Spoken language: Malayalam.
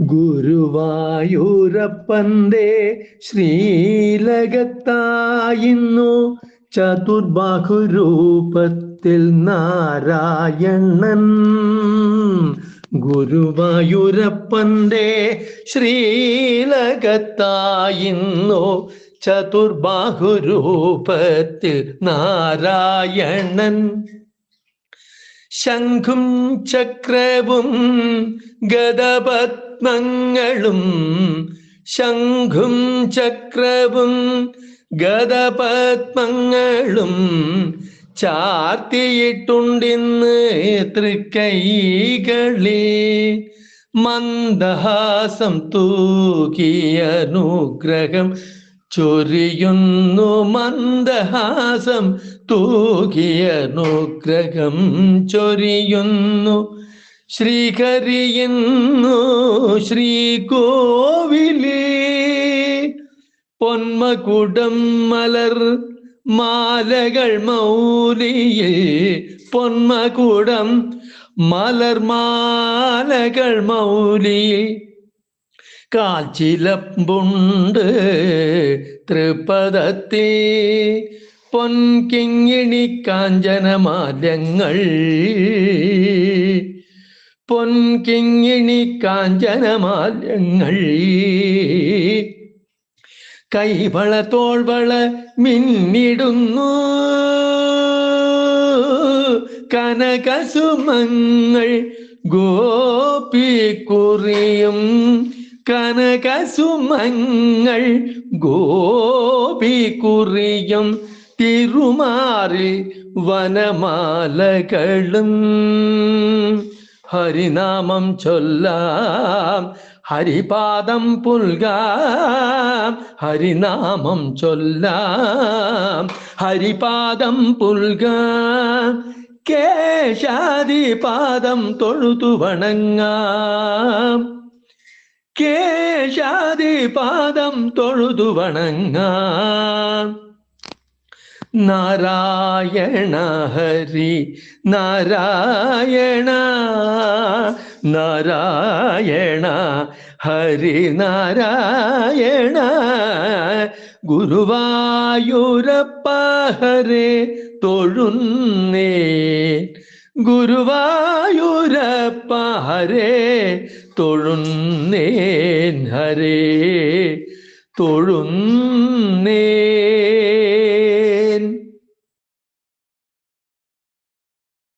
ഗുരുവായൂരപ്പന്റെ ശ്രീലകത്തായിന്നു. ചതുർബാഹുരൂപത്തിൽ നാരായണൻ. ഗുരുവായൂരപ്പന്റെ ശ്രീലകത്തായിന്നു. ചതുർബാഹുരൂപത്തിൽ നാരായണൻ. ശംഖും ചക്രവും ഗദപത്മങ്ങളും ശംഖും ചക്രവും ഗതപത്മങ്ങളും ചാർത്തിയിട്ടുണ്ടിന്ന് തൃക്കൈകളെ മന്ദഹാസം തൂക്കിയ അനുഗ്രഹം ചൊരിയുന്നു മന്ദഹാസം തൂകിയ അനുഗ്രഹം ചൊരിയുന്നു ശ്രീഹരിയുന്നു ശ്രീകോവിലേ പൊന്മകുടം മലർ മാലകൾ മൗലിയെ പൊന്മകുടം മലർ മാലകൾ മൗലിയെ കാൽച്ചിലമ്പുണ്ട് തൃപദത്തെ പൊൻകിങ്ങിണി കാഞ്ചനമാലങ്ങൾ പൊൻകിങ്ങിണി കാഞ്ചനമാല്യങ്ങൾ കൈവള തോൾവള മിന്നിടുന്നു. കനകസുമങ്ങൾ ഗോപിക്കുറിയും കനകസുമങ്ങൾ ഗോപിക്കുറിയും തിരുമാറി വനമാലകളും. ഹരിനാമം ചൊല്ലാം. ഹരിപാദം പുൽകാം. ഹരിനാമം ചൊല്ലാം. ഹരിപാദം പുൽകാം. കേശാദിപാദം തൊഴുതു വണങ്ങാം. കേശാദിപാദം തൊഴുതു വണങ്ങാം. നാരായണ ഹരി നാരായണ നാരായണ ഹരി നാരായണ. ഗുരുവായൂരപ്പ ഹരേ തൊഴുന്നേ. ഗുരുവായൂരപ്പ ഹരേ തൊഴുന്നേ ഹരേ തൊഴുന്നേ